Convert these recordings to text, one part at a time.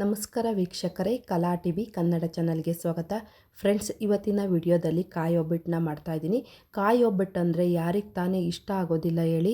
ನಮಸ್ಕಾರ ವೀಕ್ಷಕರೇ, ಕಲಾ ಟಿ ವಿ ಕನ್ನಡ ಚಾನಲ್ಗೆ ಸ್ವಾಗತ. ಫ್ರೆಂಡ್ಸ್, ಇವತ್ತಿನ ವಿಡಿಯೋದಲ್ಲಿ ಕಾಯಿ ಒಬ್ಬಟ್ಟನ್ನ ಮಾಡ್ತಾಯಿದ್ದೀನಿ ಕಾಯಿ ಒಬ್ಬಟ್ಟು ಅಂದರೆ ಯಾರಿಗೆ ತಾನೇ ಇಷ್ಟ ಆಗೋದಿಲ್ಲ ಹೇಳಿ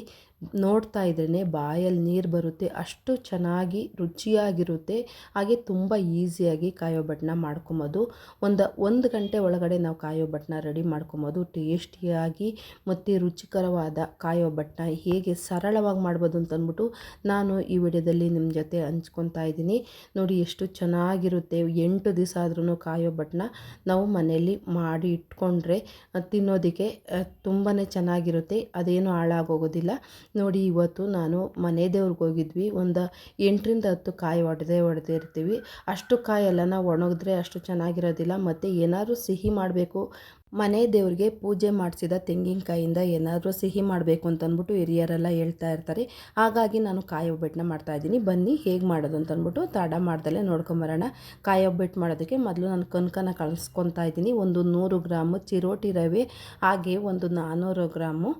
ನೋಡ್ತಾ ಇದ್ರೇ ಬಾಯಲ್ಲಿ ನೀರು ಬರುತ್ತೆ, ಅಷ್ಟು ಚೆನ್ನಾಗಿ ರುಚಿಯಾಗಿರುತ್ತೆ, ಹಾಗೆ ತುಂಬ ಈಸಿಯಾಗಿ ಕಾಯೋ ಬಟ್ನ ಮಾಡ್ಕೊಬೋದು ಒಂದು ಒಂದು ಗಂಟೆ ಒಳಗಡೆ ನಾವು ಕಾಯೋ ಬಟ್ನ ರೆಡಿ ಮಾಡ್ಕೊಬೋದು ಟೇಸ್ಟಿಯಾಗಿ ಮತ್ತು ರುಚಿಕರವಾದ ಕಾಯೋ ಒಬ್ಬಟ್ಟನ್ನ ಹೇಗೆ ಸರಳವಾಗಿ ಮಾಡ್ಬೋದು ಅಂತಂದ್ಬಿಟ್ಟು ನಾನು ಈ ವಿಡಿಯೋದಲ್ಲಿ ನಿಮ್ಮ ಜೊತೆ ಹಂಚ್ಕೊತಾ ಇದ್ದೀನಿ. ನೋಡಿ ಎಷ್ಟು ಚೆನ್ನಾಗಿರುತ್ತೆ. ಎಂಟು ದಿವಸ ಆದ್ರೂ ಕಾಯೋ ಬಟ್ನ ನಾವು ಮನೆಯಲ್ಲಿ ಮಾಡಿ ಇಟ್ಕೊಂಡ್ರೆ ತಿನ್ನೋದಕ್ಕೆ ತುಂಬಾ ಚೆನ್ನಾಗಿರುತ್ತೆ. ಅದೇನು ಹಾಳಾಗೋಗೋದಿಲ್ಲ. ನೋಡಿ, ಇವತ್ತು ನಾನು ಮನೆ ದೇವ್ರಿಗೆ ಹೋಗಿದ್ವಿ. ಒಂದು ಎಂಟರಿಂದ ಹತ್ತು ಕಾಯಿ ಒಡೆದೇ ಇರ್ತೀವಿ. ಅಷ್ಟು ಕಾಯೆಲ್ಲ ನಾವು ಒಣಗಿದ್ರೆ ಅಷ್ಟು ಚೆನ್ನಾಗಿರೋದಿಲ್ಲ. ಮತ್ತು ಏನಾದರೂ ಸಿಹಿ ಮಾಡಬೇಕು. ಮನೆ ದೇವ್ರಿಗೆ ಪೂಜೆ ಮಾಡಿಸಿದ ತೆಂಗಿನಕಾಯಿಂದ ಏನಾದರೂ ಸಿಹಿ ಮಾಡಬೇಕು ಅಂತ ಅಂದ್ಬಿಟ್ಟು ಹಿರಿಯರೆಲ್ಲ ಹೇಳ್ತಾ ಇರ್ತಾರೆ. ಹಾಗಾಗಿ ನಾನು ಕಾಯಿ ಒಬ್ಬಟ್ಟನ್ನ ಮಾಡ್ತಾಯಿದ್ದೀನಿ ಬನ್ನಿ, ಹೇಗೆ ಮಾಡೋದು ಅಂತ ಅಂದ್ಬಿಟ್ಟು ತಡ ಮಾಡ್ದಲ್ಲೇ ನೋಡ್ಕೊಂಬರೋಣ. ಕಾಯಿ ಒಬ್ಬಟ್ಟು ಮಾಡೋದಕ್ಕೆ ಮೊದಲು ನಾನು ಕನಕನ ಕಳಿಸ್ಕೊತಾ ಇದ್ದೀನಿ. ಒಂದು ನೂರು ಗ್ರಾಮು ಚಿರೋಟಿ ರವೆ, ಹಾಗೆ ಒಂದು ನಾನ್ನೂರು ಗ್ರಾಮು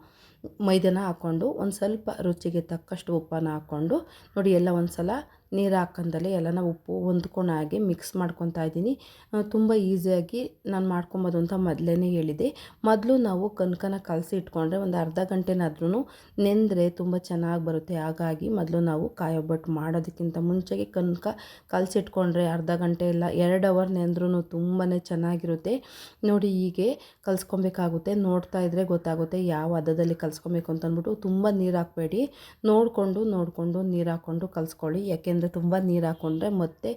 ಮೈದಾನ ಹಾಕ್ಕೊಂಡು ಒಂದು ಸ್ವಲ್ಪ ರುಚಿಗೆ ತಕ್ಕಷ್ಟು ಉಪ್ಪನ್ನು ಹಾಕ್ಕೊಂಡು ನೋಡಿ ಎಲ್ಲ ಒಂದು ಸಲ ನೀರು ಹಾಕಂದಲೇ ಎಲ್ಲನ ಉಪ್ಪು ಹೊಂದ್ಕೊಂಡು ಹಾಗೆ ಮಿಕ್ಸ್ ಮಾಡ್ಕೊತಾ ಇದ್ದೀನಿ. ತುಂಬ ಈಸಿಯಾಗಿ ನಾನು ಮಾಡ್ಕೊಬೋದು ಅಂತ ಮೊದಲೇ ಹೇಳಿದೆ. ಮೊದಲು ನಾವು ಕನಕನ ಕಲಸಿ ಇಟ್ಕೊಂಡ್ರೆ ಒಂದು ಅರ್ಧ ಗಂಟೆನಾದ್ರೂ ನೆಂದರೆ ತುಂಬ ಚೆನ್ನಾಗಿ ಬರುತ್ತೆ. ಹಾಗಾಗಿ ಮೊದಲು ನಾವು ಕಾಯೊಬ್ಬಟ್ಟು ಮಾಡೋದಕ್ಕಿಂತ ಮುಂಚೆಗೆ ಕನಕ ಕಲಸಿಟ್ಕೊಂಡ್ರೆ ಅರ್ಧ ಗಂಟೆ ಇಲ್ಲ, ಎರಡು ಅವರ್ ನೆಂದ್ರೂ ತುಂಬಾ ಚೆನ್ನಾಗಿರುತ್ತೆ. ನೋಡಿ ಹೀಗೆ ಕಲಿಸ್ಕೊಬೇಕಾಗುತ್ತೆ. ನೋಡ್ತಾ ಇದ್ದರೆ ಗೊತ್ತಾಗುತ್ತೆ ಯಾವ ಹದದಲ್ಲಿ ಕಲಿಸ್ಕೊಬೇಕು ಅಂತಂದ್ಬಿಟ್ಟು ತುಂಬ ನೀರು ಹಾಕಬೇಡಿ. ನೋಡಿಕೊಂಡು ನೋಡಿಕೊಂಡು ನೀರು ಹಾಕ್ಕೊಂಡು ಕಲಿಸ್ಕೊಳ್ಳಿ. ಯಾಕೆಂದರೆ ತುಂಬ ನೀರು ಹಾಕ್ಕೊಂಡ್ರೆ ಮತ್ತೆ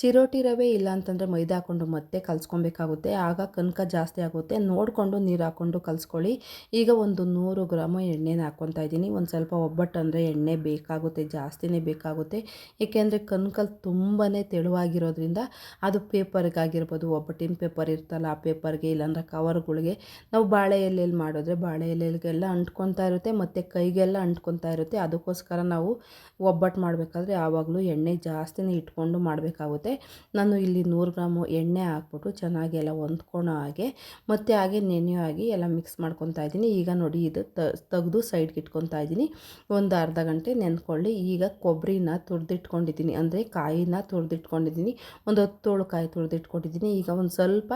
ಚಿರೋಟಿ ರವೆ ಇಲ್ಲ ಅಂತಂದರೆ ಮೈದಾ ಹಾಕ್ಕೊಂಡು ಮತ್ತೆ ಕಲಿಸ್ಕೊಬೇಕಾಗುತ್ತೆ. ಆಗ ಕನಕ ಜಾಸ್ತಿ ಆಗುತ್ತೆ. ನೋಡಿಕೊಂಡು ನೀರು ಹಾಕ್ಕೊಂಡು ಕಲಿಸ್ಕೊಳ್ಳಿ. ಈಗ ಒಂದು ನೂರು ಗ್ರಾಮ ಎಣ್ಣೆನ ಹಾಕ್ಕೊತಾ ಇದ್ದೀನಿ. ಒಂದು ಸ್ವಲ್ಪ ಒಬ್ಬಟ್ಟು ಅಂದರೆ ಎಣ್ಣೆ ಬೇಕಾಗುತ್ತೆ, ಜಾಸ್ತಿನೇ ಬೇಕಾಗುತ್ತೆ. ಏಕೆಂದರೆ ಕನಕ ತುಂಬಾ ತೆಳುವಾಗಿರೋದ್ರಿಂದ ಅದು ಪೇಪರ್ಗಾಗಿರ್ಬೋದು, ಒಬ್ಬಟ್ಟಿನ ಪೇಪರ್ ಇರ್ತಲ್ಲ ಆ ಪೇಪರ್ಗೆ ಇಲ್ಲಾಂದ್ರೆ ಕವರ್ಗಳಿಗೆ. ನಾವು ಬಾಳೆ ಎಲೆಯಲ್ಲಿ ಮಾಡಿದ್ರೆ ಬಾಳೆ ಎಲೆಗೆಲ್ಲ ಅಂಟ್ಕೊತಾ ಇರುತ್ತೆ, ಮತ್ತು ಕೈಗೆಲ್ಲ ಅಂಟ್ಕೊತಾ ಇರುತ್ತೆ. ಅದಕ್ಕೋಸ್ಕರ ನಾವು ಒಬ್ಬಟ್ಟು ಮಾಡಬೇಕಾದ್ರೆ ಯಾವಾಗಲೂ ಎಣ್ಣೆ ಜಾಸ್ತಿನೇ ಇಟ್ಕೊಂಡು ಮಾಡಬೇಕಾಗುತ್ತೆ. ನಾನು ಇಲ್ಲಿ ನೂರು ಗ್ರಾಮು ಎಣ್ಣೆ ಹಾಕ್ಬಿಟ್ಟು ಚೆನ್ನಾಗಿ ಎಲ್ಲ ಹೊಂದ್ಕೊಳೋ ಹಾಗೆ, ಮತ್ತು ಹಾಗೆ ನೆನೆಯೋ ಆಗಿ ಎಲ್ಲ ಮಿಕ್ಸ್ ಮಾಡ್ಕೊತಾ ಇದ್ದೀನಿ. ಈಗ ನೋಡಿ ಇದು ತೆಗೆದು ಸೈಡ್ಗೆ ಇಟ್ಕೊತಾ ಇದ್ದೀನಿ. ಒಂದು ಅರ್ಧ ಗಂಟೆ ನೆನ್ಕೊಳ್ಳಿ. ಈಗ ಕೊಬ್ಬರಿನ ತುರಿದಿಟ್ಕೊಂಡಿದ್ದೀನಿ. ಅಂದರೆ ಕಾಯಿನ ತುರಿದಿಟ್ಕೊಂಡಿದ್ದೀನಿ. ಒಂದು ಹತ್ತೇಳು ಕಾಯಿ ತುರಿದಿಟ್ಕೊಂಡಿದ್ದೀನಿ. ಈಗ ಒಂದು ಸ್ವಲ್ಪ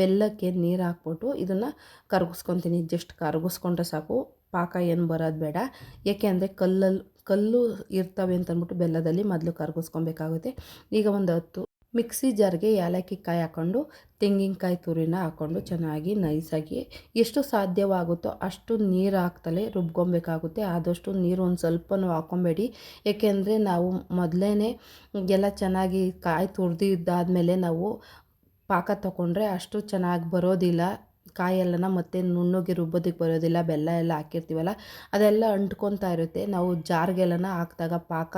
ಬೆಲ್ಲಕ್ಕೆ ನೀರು ಹಾಕ್ಬಿಟ್ಟು ಇದನ್ನು ಕರಗಿಸ್ಕೊತೀನಿ. ಜಸ್ಟ್ ಕರಗಿಸ್ಕೊಂಡ್ರೆ ಸಾಕು. ಪಾಕ ಏನು ಬರೋದು ಬೇಡ. ಏಕೆ ಅಂದರೆ ಕಲ್ಲಲ್ಲಿ ಕಲ್ಲು ಇರ್ತವೆ ಅಂತ ಅಂದ್ಬಿಟ್ಟು ಬೆಲ್ಲದಲ್ಲಿ ಮೊದಲು ಕರಗಿಸ್ಕೊಬೇಕಾಗುತ್ತೆ. ಈಗ ಒಂದು ಹತ್ತು ಮಿಕ್ಸಿ ಜಾರ್ಗೆ ಏಲಕ್ಕಿ ಕಾಯಿ ಹಾಕ್ಕೊಂಡು ತೆಂಗಿನಕಾಯಿ ತುರಿನ ಹಾಕ್ಕೊಂಡು ಚೆನ್ನಾಗಿ ನೈಸಾಗಿ ಎಷ್ಟು ಸಾಧ್ಯವಾಗುತ್ತೋ ಅಷ್ಟು ನೀರು ಹಾಕ್ತಲೇ ರುಬ್ಕೊಬೇಕಾಗುತ್ತೆ. ಆದಷ್ಟು ನೀರು ಒಂದು ಸ್ವಲ್ಪನೂ ಹಾಕ್ಕೊಬೇಡಿ. ಏಕೆಂದರೆ ನಾವು ಮೊದಲೇ ಎಲ್ಲ ಚೆನ್ನಾಗಿ ಕಾಯಿ ತುರಿದಿದ್ದಾದಮೇಲೆ ನಾವು ಪಾಕ ತಗೊಂಡ್ರೆ ಅಷ್ಟು ಚೆನ್ನಾಗಿ ಬರೋದಿಲ್ಲ. ಕಾಯೆಲ್ಲನ ಮತ್ತೆ ನುಣ್ಣಗೆ ರುಬ್ಬೋದಕ್ಕೆ ಬರೋದಿಲ್ಲ, ಬೆಲ್ಲ ಎಲ್ಲ ಹಾಕಿರ್ತೀವಲ್ಲ, ಅದೆಲ್ಲ ಅಂಟ್ಕೊತಾ ಇರುತ್ತೆ. ನಾವು ಜಾರ್ಗೆಲ್ಲನ ಹಾಕಿದಾಗ ಪಾಕ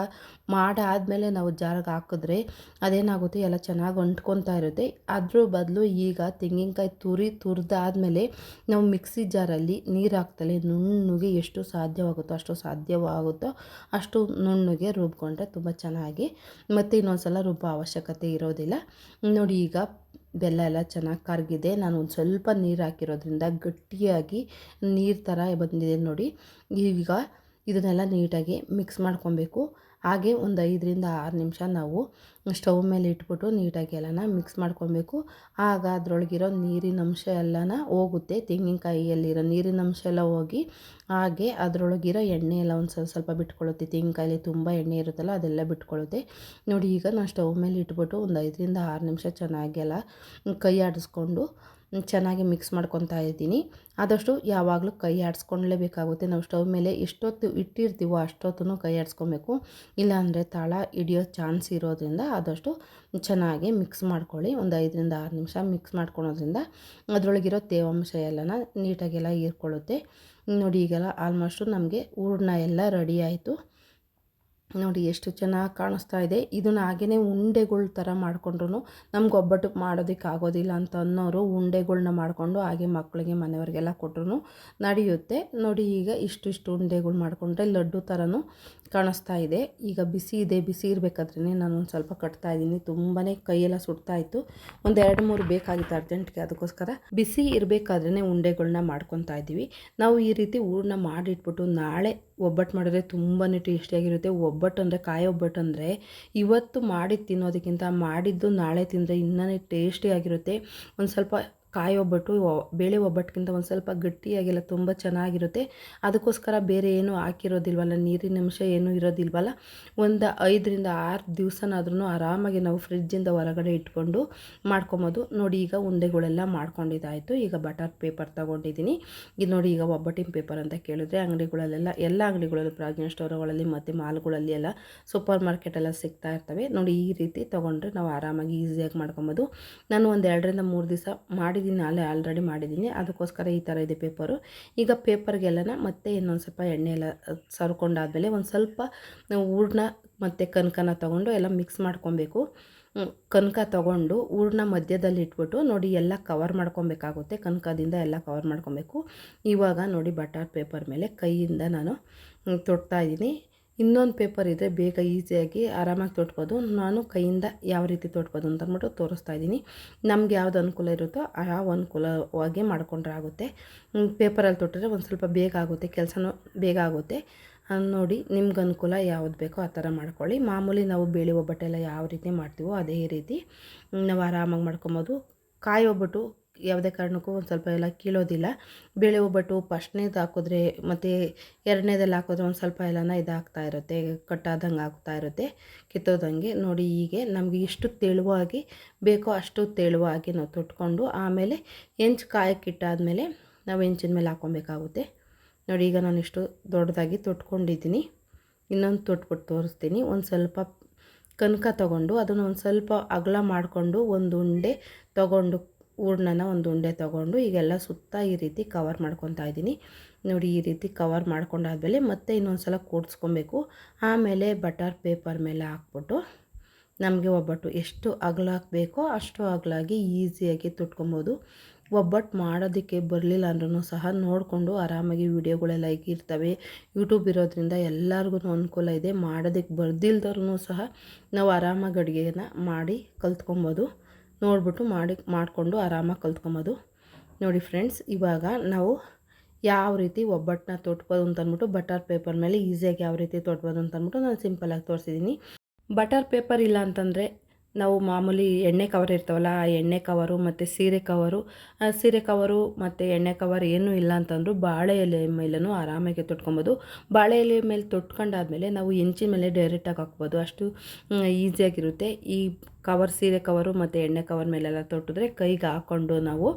ಮಾಡಾದಮೇಲೆ ನಾವು ಜಾರ್ಗೆ ಹಾಕಿದ್ರೆ ಅದೇನಾಗುತ್ತೆ, ಎಲ್ಲ ಚೆನ್ನಾಗಿ ಅಂಟ್ಕೊತಾ ಇರುತ್ತೆ. ಅದ್ರ ಬದಲು ಈಗ ತೆಂಗಿನಕಾಯಿ ತುರಿ ತುರಿದಾದ್ಮೇಲೆ ನಾವು ಮಿಕ್ಸಿ ಜಾರಲ್ಲಿ ನೀರು ಹಾಕ್ತಲೇ ನುಣ್ಣಗೆ ಎಷ್ಟು ಸಾಧ್ಯವಾಗುತ್ತೋ ಅಷ್ಟು ಸಾಧ್ಯವಾಗುತ್ತೋ ಅಷ್ಟು ನುಣ್ಣಗೆ ರುಬ್ಕೊಂಡ್ರೆ ತುಂಬ ಚೆನ್ನಾಗಿ ಮತ್ತು ಇನ್ನೊಂದು ಸಲ ರುಬ್ಬೋ ಅವಶ್ಯಕತೆ ಇರೋದಿಲ್ಲ. ನೋಡಿ ಈಗ ಬೆಲ್ಲ ಎಲ್ಲ ಚೆನ್ನಾಗಿ ಕರಗಿದೆ. ನಾನು ಒಂದು ಸ್ವಲ್ಪ ನೀರು ಹಾಕಿರೋದ್ರಿಂದ ಗಟ್ಟಿಯಾಗಿ ನೀರು ಥರ ಬಂದಿದೆ ನೋಡಿ. ಈಗ ಇದನ್ನೆಲ್ಲ ನೀಟಾಗಿ ಮಿಕ್ಸ್ ಮಾಡ್ಕೊಬೇಕು. ಹಾಗೆ ಒಂದು ಐದರಿಂದ ಆರು ನಿಮಿಷ ನಾವು ಸ್ಟವ್ ಮೇಲೆ ಇಟ್ಬಿಟ್ಟು ನೀಟಾಗಿ ಎಲ್ಲನ ಮಿಕ್ಸ್ ಮಾಡ್ಕೊಬೇಕು. ಆಗ ಅದರೊಳಗಿರೋ ನೀರಿನ ಅಂಶ ಎಲ್ಲನ ಹೋಗುತ್ತೆ. ತೆಂಗಿನಕಾಯಿಯಲ್ಲಿರೋ ನೀರಿನ ಅಂಶ ಎಲ್ಲ ಹೋಗಿ ಹಾಗೆ ಅದರೊಳಗಿರೋ ಎಣ್ಣೆ ಎಲ್ಲ ಒಂದು ಸ್ವಲ್ಪ ಸ್ವಲ್ಪ ಬಿಟ್ಕೊಳ್ಳುತ್ತೆ. ತೆಂಗಿನಕಾಯಲ್ಲಿ ತುಂಬ ಎಣ್ಣೆ ಇರುತ್ತಲ್ಲ ಅದೆಲ್ಲ ಬಿಟ್ಕೊಳ್ಳುತ್ತೆ. ನೋಡಿ ಈಗ ನಾನು ಸ್ಟವ್ ಮೇಲೆ ಇಟ್ಬಿಟ್ಟು ಒಂದು ಐದರಿಂದ ಆರು ನಿಮಿಷ ಚೆನ್ನಾಗಿ ಎಲ್ಲ ಕೈ ಆಡಿಸ್ಕೊಂಡು ಚೆನ್ನಾಗಿ ಮಿಕ್ಸ್ ಮಾಡ್ಕೊತಾ ಇದ್ದೀನಿ. ಆದಷ್ಟು ಯಾವಾಗಲೂ ಕೈ ಆಡಿಸ್ಕೊಳ್ಳೇಬೇಕಾಗುತ್ತೆ ನಾವು ಸ್ಟವ್ ಮೇಲೆ ಎಷ್ಟೊತ್ತು ಇಟ್ಟಿರ್ತೀವೋ ಅಷ್ಟೊತ್ತು ಕೈ ಆಡಿಸ್ಕೊಬೇಕು. ಇಲ್ಲಾಂದರೆ ತಾಳ ಹಿಡಿಯೋ ಚಾನ್ಸ್ ಇರೋದ್ರಿಂದ ಆದಷ್ಟು ಚೆನ್ನಾಗಿ ಮಿಕ್ಸ್ ಮಾಡ್ಕೊಳ್ಳಿ. ಒಂದು ಐದರಿಂದ ಆರು ನಿಮಿಷ ಮಿಕ್ಸ್ ಮಾಡ್ಕೊಳೋದ್ರಿಂದ ಅದರೊಳಗಿರೋ ತೇವಾಂಶ ಎಲ್ಲನ ನೀಟಾಗೆಲ್ಲ ಹೀರ್ಕೊಳ್ಳುತ್ತೆ. ನೋಡಿ ಈಗೆಲ್ಲ ಆಲ್ಮೋಸ್ಟು ನಮಗೆ ಹೂರ್ಣ ಎಲ್ಲ ರೆಡಿ ಆಯಿತು. ನೋಡಿ ಎಷ್ಟು ಚೆನ್ನಾಗಿ ಕಾಣಿಸ್ತಾ ಇದೆ. ಇದನ್ನು ಹಾಗೆಯೇ ಉಂಡೆಗಳ ಥರ ಮಾಡಿಕೊಂಡ್ರು ನಮ್ಗೆ ಒಬ್ಬಟ್ಟು ಮಾಡೋದಕ್ಕೆ ಆಗೋದಿಲ್ಲ ಅಂತ ಅನ್ನೋರು ಉಂಡೆಗಳನ್ನ ಮಾಡಿಕೊಂಡು ಹಾಗೆ ಮಕ್ಕಳಿಗೆ ಮನೆಯವ್ರಿಗೆಲ್ಲ ಕೊಟ್ಟರು ನಡೆಯುತ್ತೆ. ನೋಡಿ ಈಗ ಇಷ್ಟು ಇಷ್ಟು ಉಂಡೆಗಳು ಮಾಡಿಕೊಂಡ್ರೆ ಲಡ್ಡು ಥರನೂ ಕಾಣಿಸ್ತಾ ಇದೆ. ಈಗ ಬಿಸಿ ಇದೆ. ಬಿಸಿ ಇರಬೇಕಾದ್ರೆ ನಾನು ಒಂದು ಸ್ವಲ್ಪ ಕಟ್ತಾ ಇದ್ದೀನಿ. ತುಂಬಾ ಕೈಯೆಲ್ಲ ಸುಡ್ತಾ ಇತ್ತು. ಒಂದು ಎರಡು, ಮೂರು ಬೇಕಾಗಿತ್ತು ಅರ್ಜೆಂಟ್ಗೆ. ಅದಕ್ಕೋಸ್ಕರ ಬಿಸಿ ಇರಬೇಕಾದ್ರೆ ಉಂಡೆಗಳನ್ನ ಮಾಡ್ಕೊತಾ ಇದ್ದೀವಿ. ನಾವು ಈ ರೀತಿ ಊರನ್ನ ಮಾಡಿಟ್ಬಿಟ್ಟು ನಾಳೆ ಒಬ್ಬಟ್ಟು ಮಾಡಿದ್ರೆ ತುಂಬಾ ಟೇಸ್ಟಿಯಾಗಿರುತ್ತೆ ಒಬ್ಬಟ್ಟು ಅಂದರೆ, ಕಾಯಿ ಒಬ್ಬಟ್ಟು ಅಂದರೆ ಇವತ್ತು ಮಾಡಿ ತಿನ್ನೋದಕ್ಕಿಂತ ಮಾಡಿದ್ದು ನಾಳೆ ತಿಂದರೆ ಇನ್ನೂ ಟೇಸ್ಟಿಯಾಗಿರುತ್ತೆ ಒಂದು ಸ್ವಲ್ಪ ಕಾಯಿ ಒಬ್ಬಟ್ಟು ಬೇಳೆ ಒಬ್ಬಟ್ಟಿಗಿಂತ ಒಂದು ಸ್ವಲ್ಪ ಗಟ್ಟಿಯಾಗಿಲ್ಲ ತುಂಬ ಚೆನ್ನಾಗಿರುತ್ತೆ. ಅದಕ್ಕೋಸ್ಕರ ಬೇರೆ ಏನು ಹಾಕಿರೋದಿಲ್ವಲ್ಲ, ನೀರಿನ ಅಂಶ ಏನೂ ಇರೋದಿಲ್ವಲ್ಲ, ಒಂದು ಐದರಿಂದ ಆರು ದಿವಸನಾದ್ರೂ ಆರಾಮಾಗಿ ನಾವು ಫ್ರಿಜ್ಜಿಂದ ಹೊರಗಡೆ ಇಟ್ಕೊಂಡು ಮಾಡ್ಕೊಬೋದು. ನೋಡಿ ಈಗ ಉಂಡೆಗಳೆಲ್ಲ ಮಾಡ್ಕೊಂಡಿದ್ದಾಯಿತು. ಈಗ ಬಟರ್ ಪೇಪರ್ ತೊಗೊಂಡಿದ್ದೀನಿ. ಇದು ನೋಡಿ ಈಗ ಒಬ್ಬಟ್ಟಿನ ಪೇಪರ್ ಅಂತ ಕೇಳಿದ್ರೆ, ಅಂಗಡಿಗಳಲ್ಲೆಲ್ಲ, ಎಲ್ಲ ಅಂಗಡಿಗಳಲ್ಲೂ ಪ್ರಾಜ್ಞಾ ಸ್ಟೋರ್ಗಳಲ್ಲಿ ಮತ್ತು ಮಾಲ್ಗಳಲ್ಲಿ ಎಲ್ಲ ಸೂಪರ್ ಮಾರ್ಕೆಟೆಲ್ಲ ಸಿಗ್ತಾ ಇರ್ತವೆ. ನೋಡಿ ಈ ರೀತಿ ತೊಗೊಂಡ್ರೆ ನಾವು ಆರಾಮಾಗಿ ಈಸಿಯಾಗಿ ಮಾಡ್ಕೊಬೋದು. ನಾನು ಒಂದು ಎರಡರಿಂದ ಮೂರು ದಿವಸ ಮಾಡಿ ಮಾಡಿದ್ದೀನಿ ಅಲ್ಲೇ ಆಲ್ರೆಡಿ ಮಾಡಿದ್ದೀನಿ ಅದಕ್ಕೋಸ್ಕರ ಈ ಥರ ಇದೆ ಪೇಪರು ಈಗ ಪೇಪರ್ಗೆಲ್ಲನ ಮತ್ತೆ ಇನ್ನೊಂದು ಸ್ವಲ್ಪ ಎಣ್ಣೆ ಎಲ್ಲ ಸರ್ಕೊಂಡಾದಮೇಲೆ ಒಂದು ಸ್ವಲ್ಪ ಹೂರ್ಣ ಮತ್ತು ಕನಕನ ತೊಗೊಂಡು ಎಲ್ಲ ಮಿಕ್ಸ್ ಮಾಡ್ಕೊಬೇಕು. ಕನಕ ತೊಗೊಂಡು ಹೂರ್ಣ ಮಧ್ಯದಲ್ಲಿ ಇಟ್ಬಿಟ್ಟು ನೋಡಿ ಎಲ್ಲ ಕವರ್ ಮಾಡ್ಕೊಬೇಕಾಗುತ್ತೆ. ಕನಕದಿಂದ ಎಲ್ಲ ಕವರ್ ಮಾಡ್ಕೊಬೇಕು. ಇವಾಗ ನೋಡಿ ಬಟರ್ ಪೇಪರ್ ಮೇಲೆ ಕೈಯಿಂದ ನಾನು ತೊಡ್ತಾ ಇದ್ದೀನಿ. ಇನ್ನೊಂದು ಪೇಪರ್ ಇದ್ದರೆ ಬೇಗ ಈಸಿಯಾಗಿ ಆರಾಮಾಗಿ ತೊಟ್ಬೋದು. ನಾನು ಕೈಯಿಂದ ಯಾವ ರೀತಿ ತೊಟ್ಬೋದು ಅಂತ ಅಂದ್ಬಿಟ್ಟು ತೋರಿಸ್ತಾ ಇದ್ದೀನಿ. ನಮ್ಗೆ ಯಾವ್ದು ಅನುಕೂಲ ಇರುತ್ತೋ ಆ ಅನುಕೂಲವಾಗಿ ಮಾಡಿಕೊಂಡ್ರೆ ಆಗುತ್ತೆ. ಪೇಪರಲ್ಲಿ ತೊಟ್ಟಿದ್ರೆ ಒಂದು ಸ್ವಲ್ಪ ಬೇಗ ಆಗುತ್ತೆ, ಕೆಲಸನೂ ಬೇಗ ಆಗುತ್ತೆ. ನೋಡಿ, ನಿಮ್ಗೆ ಅನುಕೂಲ ಯಾವ್ದು ಬೇಕೋ ಆ ಥರ ಮಾಡ್ಕೊಳ್ಳಿ. ಮಾಮೂಲಿ ನಾವು ಬೇಳೆ ಒಬ್ಬಟ್ಟೆಲ್ಲ ಯಾವ ರೀತಿ ಮಾಡ್ತೀವೋ ಅದೇ ರೀತಿ. ನಾವು ಆರಾಮಾಗಿ ಮಾಡ್ಕೊಬೋದು. ಕಾಯಿ ಒಬ್ಬಟ್ಟು ಯಾವುದೇ ಕಾರಣಕ್ಕೂ ಒಂದು ಸ್ವಲ್ಪ ಎಲ್ಲ ಕೀಳೋದಿಲ್ಲ. ಬೇಳೆ ಒಬ್ಬಟ್ಟು ಫಸ್ಟ್ನೇದು ಹಾಕಿದ್ರೆ ಮತ್ತು ಎರಡನೇದಲ್ಲಿ ಹಾಕಿದ್ರೆ ಒಂದು ಸ್ವಲ್ಪ ಎಲ್ಲನ ಇದಾಗ್ತಾ ಇರುತ್ತೆ, ಕಟ್ಟಾದಂಗೆ ಆಗ್ತಾ ಇರುತ್ತೆ, ಕಿತ್ತೋದಂಗೆ. ನೋಡಿ ಹೀಗೆ ನಮಗೆ ಇಷ್ಟು ತೆಳುವಾಗಿ ಬೇಕೋ ಅಷ್ಟು ತೆಳುವಾಗಿ ನಾವು ತೊಟ್ಕೊಂಡು ಆಮೇಲೆ ಹೆಂಚು ಕಾಯಕ್ಕಿಟ್ಟಾದಮೇಲೆ ನಾವು ಹೆಂಚಿನ ಮೇಲೆ ಹಾಕ್ಕೊಬೇಕಾಗುತ್ತೆ. ನೋಡಿ ಈಗ ನಾನು ಇಷ್ಟು ದೊಡ್ಡದಾಗಿ ತೊಟ್ಕೊಂಡಿದ್ದೀನಿ. ಇನ್ನೊಂದು ತೊಟ್ಬಿಟ್ಟು ತೋರಿಸ್ತೀನಿ. ಒಂದು ಸ್ವಲ್ಪ ಕನಕ ತಗೊಂಡು ಅದನ್ನು ಒಂದು ಸ್ವಲ್ಪ ಅಗಲ ಮಾಡಿಕೊಂಡು ಒಂದು ಉಂಡೆ ತೊಗೊಂಡು ಹೂರ್ಣನ ಒಂದು ಉಂಡೆ ತೊಗೊಂಡು ಈಗೆಲ್ಲ ಸುತ್ತ ಈ ರೀತಿ ಕವರ್ ಮಾಡ್ಕೊತಾ ಇದ್ದೀನಿ. ನೋಡಿ ಈ ರೀತಿ ಕವರ್ ಮಾಡ್ಕೊಂಡಾದ್ಮೇಲೆ ಮತ್ತೆ ಇನ್ನೊಂದು ಸಲ ಕೂಡಿಸ್ಕೊಬೇಕು. ಆಮೇಲೆ ಬಟರ್ ಪೇಪರ್ ಮೇಲೆ ಹಾಕ್ಬಿಟ್ಟು ನಮಗೆ ಒಬ್ಬಟ್ಟು ಎಷ್ಟು ಅಗಲ ಬೇಕೋ ಅಷ್ಟು ಅಗಲಾಗಿ ಈಸಿಯಾಗಿ ತುಟ್ಕೊಬೋದು. ಒಬ್ಬಟ್ಟು ಮಾಡೋದಕ್ಕೆ ಬರಲಿಲ್ಲ ಅಂದ್ರೂ ಸಹ ನೋಡಿಕೊಂಡು ಆರಾಮಾಗಿ ವೀಡಿಯೋಗಳೆಲ್ಲ ಇರ್ತವೆ. ಯೂಟ್ಯೂಬ್ ಇರೋದ್ರಿಂದ ಎಲ್ಲರಿಗೂ ಅನುಕೂಲ ಇದೆ. ಮಾಡೋದಕ್ಕೆ ಬರ್ದಿಲ್ದವ್ರೂ ಸಹ ನಾವು ಆರಾಮಾಗಿ ಅಡುಗೆನ ಮಾಡಿ ಕಲ್ತ್ಕೊಬೋದು. ನೋಡಿಬಿಟ್ಟು ಮಾಡಿ ಮಾಡಿಕೊಂಡು ಆರಾಮಾಗಿ ಕಲ್ತ್ಕೊಬೋದು ನೋಡಿ ಫ್ರೆಂಡ್ಸ್, ಇವಾಗ ನಾವು ಯಾವ ರೀತಿ ಒಬ್ಬಟ್ಟನ್ನ ತೊಟ್ಬೋದು ಅಂತಂದ್ಬಿಟ್ಟು ಬಟರ್ ಪೇಪರ್ ಮೇಲೆ ಈಸಿಯಾಗಿ ಯಾವ ರೀತಿ ತೊಟ್ಬೋದು ಅಂತ ಅಂದ್ಬಿಟ್ಟು ನಾನು ಸಿಂಪಲಾಗಿ ತೋರಿಸಿದ್ದೀನಿ ಬಟರ್ ಪೇಪರ್ ಇಲ್ಲ ಅಂತಂದರೆ ನಾವು ಮಾಮೂಲಿ ಎಣ್ಣೆ ಕವರ್ ಇರ್ತಾವಲ್ಲ, ಆ ಎಣ್ಣೆ ಕವರು ಮತ್ತು ಸೀರೆ ಕವರು ಸೀರೆ ಕವರು ಮತ್ತು ಎಣ್ಣೆ ಕವರ್ ಏನೂ ಇಲ್ಲ ಅಂತಂದರೂ ಬಾಳೆ ಎಲೆ ಮೇಲೂ ಆರಾಮಾಗಿ ತೊಟ್ಕೊಬೋದು ಬಾಳೆ ಎಲೆ ಮೇಲೆ ತೊಟ್ಕೊಂಡಾದ್ಮೇಲೆ ನಾವು ಹೆಂಚಿನ ಮೇಲೆ ಡೈರೆಕ್ಟಾಗಿ ಹಾಕ್ಬೋದು. ಅಷ್ಟು ಈಸಿಯಾಗಿರುತ್ತೆ. ಈ ಕವರ್ ಸೀರೆ ಕವರು ಮತ್ತು ಎಣ್ಣೆ ಕವರ್ ಮೇಲೆಲ್ಲ ತೊಟ್ಟಿದ್ರೆ ಕೈಗೆ ಹಾಕ್ಕೊಂಡು ನಾವು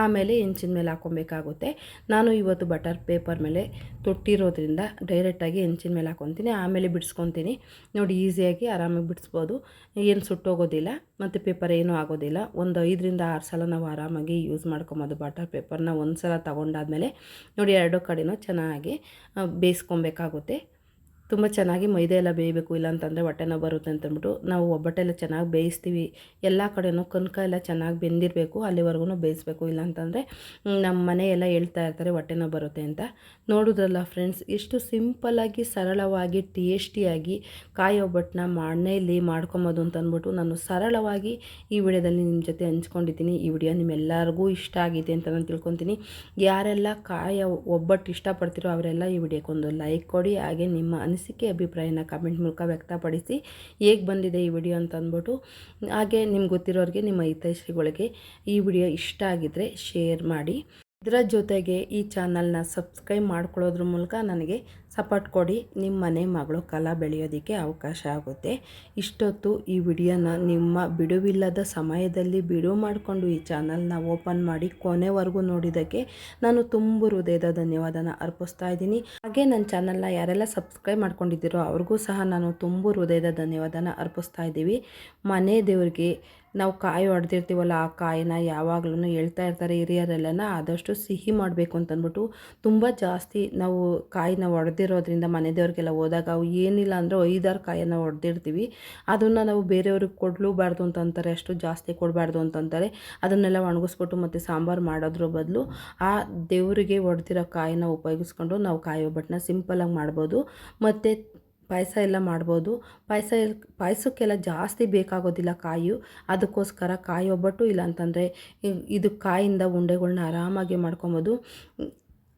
ಆಮೇಲೆ ಹೆಂಚಿನ ಮೇಲೆ ಹಾಕ್ಕೊಬೇಕಾಗುತ್ತೆ. ನಾನು ಇವತ್ತು ಬಟರ್ ಪೇಪರ್ ಮೇಲೆ ತೊಟ್ಟಿರೋದ್ರಿಂದ ಡೈರೆಕ್ಟಾಗಿ ಹೆಂಚಿನ ಮೇಲೆ ಹಾಕ್ಕೊತೀನಿ. ಆಮೇಲೆ ಬಿಡಿಸ್ಕೊತೀನಿ. ನೋಡಿ ಈಸಿಯಾಗಿ ಆರಾಮಾಗಿ ಬಿಡಿಸ್ಬೋದು. ಏನು ಸುಟ್ಟೋಗೋದಿಲ್ಲ ಮತ್ತು ಪೇಪರ್ ಏನೂ ಆಗೋದಿಲ್ಲ. ಒಂದು ಐದರಿಂದ ಆರು ಸಲ ನಾವು ಆರಾಮಾಗಿ ಯೂಸ್ ಮಾಡ್ಕೊಬೋದು ಬಟರ್ ಪೇಪರ್ನ. ಒಂದು ಸಲ ತಗೊಂಡಾದಮೇಲೆ ನೋಡಿ, ಎರಡು ಕಡೆಯೂ ಚೆನ್ನಾಗಿ ಬೇಯಿಸ್ಕೊಬೇಕಾಗುತ್ತೆ. ತುಂಬ ಚೆನ್ನಾಗಿ ಮೈದೆ ಎಲ್ಲ ಬೇಯಬೇಕು ಇಲ್ಲ ಅಂತಂದರೆ ನೋವು ಬರುತ್ತೆ ಅಂತಂದ್ಬಿಟ್ಟು ನಾವು ಒಬ್ಬಟ್ಟೆಲ್ಲ ಚೆನ್ನಾಗಿ ಬೇಯಿಸ್ತೀವಿ. ಎಲ್ಲ ಕಡೆಯೂ ಕನಕ ಎಲ್ಲ ಚೆನ್ನಾಗಿ ಬೆಂದಿರಬೇಕು, ಅಲ್ಲಿವರೆಗೂ ಬೇಯಿಸ್ಬೇಕು. ಇಲ್ಲ ಅಂತಂದರೆ ನಮ್ಮ ಮನೆಯೆಲ್ಲ ಹೇಳ್ತಾ ಇರ್ತಾರೆ ಹೊಟ್ಟೆ ಬರುತ್ತೆ ಅಂತ. ನೋಡಿದ್ರಲ್ಲ ಫ್ರೆಂಡ್ಸ್ ಎಷ್ಟು ಸಿಂಪಲ್ಲಾಗಿ ಸರಳವಾಗಿ ಟೇಸ್ಟಿಯಾಗಿ ಕಾಯಿ ಒಬ್ಬಟ್ಟನ್ನ ಮನೆಯಲ್ಲಿ ಮಾಡ್ಕೊಬೋದು ಅಂತ ಅಂದ್ಬಿಟ್ಟು ನಾನು ಸರಳವಾಗಿ ಈ ವಿಡಿಯೋದಲ್ಲಿ ನಿಮ್ಮ ಜೊತೆ ಹಂಚ್ಕೊಂಡಿದ್ದೀನಿ. ಈ ವಿಡಿಯೋ ನಿಮ್ಮೆಲ್ಲರಿಗೂ ಇಷ್ಟ ಆಗಿದೆ ಅಂತ ನಾನು ತಿಳ್ಕೊತೀನಿ. ಯಾರೆಲ್ಲ ಕಾಯ ಒಬ್ಬಟ್ಟು ಇಷ್ಟಪಡ್ತೀರೋ ಅವರೆಲ್ಲ ಈ ವಿಡಿಯೋಕ್ಕೊಂದು ಲೈಕ್ ಕೊಡಿ. ಹಾಗೆ ನಿಮ್ಮ ಅನಿಸಿಕೆ ಅಭಿಪ್ರಾಯನ ಕಮೆಂಟ್ ಮೂಲಕ ವ್ಯಕ್ತಪಡಿಸಿ ಹೇಗೆ ಬಂದಿದೆ ಈ ವಿಡಿಯೋ ಅಂತ ಅಂದ್ಬಿಟ್ಟು ಹಾಗೆ ನಿಮ್ಗೆ ಗೊತ್ತಿರೋರಿಗೆ ನಿಮ್ಮ ಹಿತೈಷಿಗಳಿಗೆ ಈ ವಿಡಿಯೋ ಇಷ್ಟ ಆಗಿದ್ದರೆ ಶೇರ್ ಮಾಡಿ. ಇದರ ಜೊತೆಗೆ ಈ ಚಾನಲ್ನ ಸಬ್ಸ್ಕ್ರೈಬ್ ಮಾಡ್ಕೊಳ್ಳೋದ್ರ ಮೂಲಕ ನನಗೆ ಸಪೋರ್ಟ್ ಕೊಡಿ ನಿಮ್ಮ ಮನೆ ಮಗಳು ಕಲಾ ಬೆಳೆಯೋದಕ್ಕೆ ಅವಕಾಶ ಆಗುತ್ತೆ. ಇಷ್ಟೊತ್ತು ಈ ವಿಡಿಯೋನ ನಿಮ್ಮ ಬಿಡುವಿಲ್ಲದ ಸಮಯದಲ್ಲಿ ಬಿಡುವು ಮಾಡಿಕೊಂಡು ಈ ಚಾನಲ್ನ ಓಪನ್ ಮಾಡಿ ಕೊನೆವರೆಗೂ ನೋಡಿದ್ದಕ್ಕೆ ನಾನು ತುಂಬ ಹೃದಯದ ಧನ್ಯವಾದನ ಅರ್ಪಿಸ್ತಾ ಇದ್ದೀನಿ. ಹಾಗೆ ನನ್ನ ಚಾನಲ್ನ ಯಾರೆಲ್ಲ ಸಬ್ಸ್ಕ್ರೈಬ್ ಮಾಡ್ಕೊಂಡಿದ್ದೀರೋ ಅವ್ರಿಗೂ ಸಹ ನಾನು ತುಂಬ ಹೃದಯದ ಧನ್ಯವಾದನ ಅರ್ಪಿಸ್ತಾ ಇದ್ದೀವಿ. ಮನೆ ದೇವ್ರಿಗೆ ನಾವು ಕಾಯಿ ಹೊಡೆದಿರ್ತೀವಲ್ಲ ಆ ಕಾಯಿನ ಯಾವಾಗಲೂ ಹೇಳ್ತಾ ಇರ್ತಾರೆ ಹಿರಿಯರೆಲ್ಲನ, ಆದಷ್ಟು ಸಿಹಿ ಮಾಡಬೇಕು ಅಂತಂದ್ಬಿಟ್ಟು ತುಂಬ ಜಾಸ್ತಿ ನಾವು ಕಾಯಿನ ಹೊಡೆದಿರೋದ್ರಿಂದ ಮನೆ ದೇವ್ರಿಗೆಲ್ಲ ಹೋದಾಗ ಅವು ಏನಿಲ್ಲ ಅಂದರೆ ಐದಾರು ಕಾಯನ್ನು ಹೊಡೆದಿರ್ತೀವಿ ಅದನ್ನು ನಾವು ಬೇರೆಯವ್ರಿಗೆ ಕೊಡಲೂಬಾರ್ದು ಅಂತ ಅಂತಾರೆ, ಅಷ್ಟು ಜಾಸ್ತಿ ಕೊಡಬಾರ್ದು ಅಂತಂತಾರೆ ಅದನ್ನೆಲ್ಲ ಒಣಗಿಸ್ಬಿಟ್ಟು ಮತ್ತು ಸಾಂಬಾರು ಮಾಡೋದ್ರ ಬದಲು ಆ ದೇವರಿಗೆ ಹೊಡೆದಿರೋ ಕಾಯಿನ ಉಪಯೋಗಿಸ್ಕೊಂಡು ನಾವು ಕಾಯಿ ಒಬ್ಬಟ್ಟನ್ನ ಸಿಂಪಲಾಗಿ ಮಾಡ್ಬೋದು. ಮತ್ತು ಪಾಯಸ ಎಲ್ಲ ಮಾಡ್ಬೋದು. ಪಾಯಸ ಪಾಯಸಕ್ಕೆಲ್ಲ ಜಾಸ್ತಿ ಬೇಕಾಗೋದಿಲ್ಲ ಕಾಯು. ಅದಕ್ಕೋಸ್ಕರ ಕಾಯಿ ಒಬ್ಬಟ್ಟು ಇಲ್ಲ ಅಂತಂದರೆ ಇದು ಕಾಯಿಂದ ಉಂಡೆಗಳನ್ನ ಆರಾಮಾಗಿ ಮಾಡ್ಕೊಬೋದು.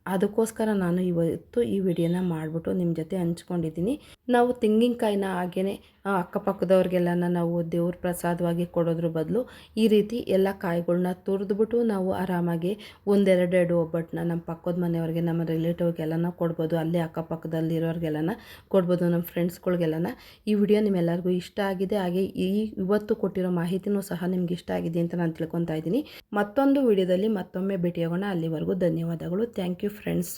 ಅದಕ್ಕೋಸ್ಕರ ನಾನು ಇವತ್ತು ಈ ವಿಡಿಯೋನ ಮಾಡಿಬಿಟ್ಟು ನಿಮ್ಮ ಜೊತೆ ಹಂಚ್ಕೊಂಡಿದ್ದೀನಿ. ನಾವು ತೆಂಗಿನಕಾಯಿನ ಹಾಗೆಯೇ ಅಕ್ಕಪಕ್ಕದವ್ರಿಗೆಲ್ಲನ ನಾವು ದೇವ್ರ ಪ್ರಸಾದವಾಗಿ ಕೊಡೋದ್ರ ಬದಲು ಈ ರೀತಿ ಎಲ್ಲ ಕಾಯಿಗಳನ್ನ ತುರಿದ್ಬಿಟ್ಟು ನಾವು ಆರಾಮಾಗಿ ಒಂದೆರಡೆರಡು ಒಬ್ಬಟ್ಟನ್ನ ನಮ್ಮ ಪಕ್ಕದ ಮನೆಯವ್ರಿಗೆ, ನಮ್ಮ ರಿಲೇಟಿವ್ಗೆಲ್ಲನ ಕೊಡ್ಬೋದು. ಅಲ್ಲೇ ಅಕ್ಕಪಕ್ಕದಲ್ಲಿರೋರಿಗೆಲ್ಲನ ಕೊಡ್ಬೋದು, ನಮ್ಮ ಫ್ರೆಂಡ್ಸ್ಗಳಿಗೆಲ್ಲನ. ಈ ವಿಡಿಯೋ ನಿಮ್ಮೆಲ್ಲರಿಗೂ ಇಷ್ಟ ಆಗಿದೆ. ಹಾಗೆ ಈ ಇವತ್ತು ಕೊಟ್ಟಿರೋ ಮಾಹಿತಿನೂ ಸಹ ನಿಮ್ಗೆ ಇಷ್ಟ ಆಗಿದೆ ಅಂತ ನಾನು ತಿಳ್ಕೊತಾ ಇದ್ದೀನಿ. ಮತ್ತೊಂದು ವಿಡಿಯೋದಲ್ಲಿ ಮತ್ತೊಮ್ಮೆ ಭೇಟಿಯಾಗೋಣ. ಅಲ್ಲಿವರೆಗೂ ಧನ್ಯವಾದಗಳು. Thank you friends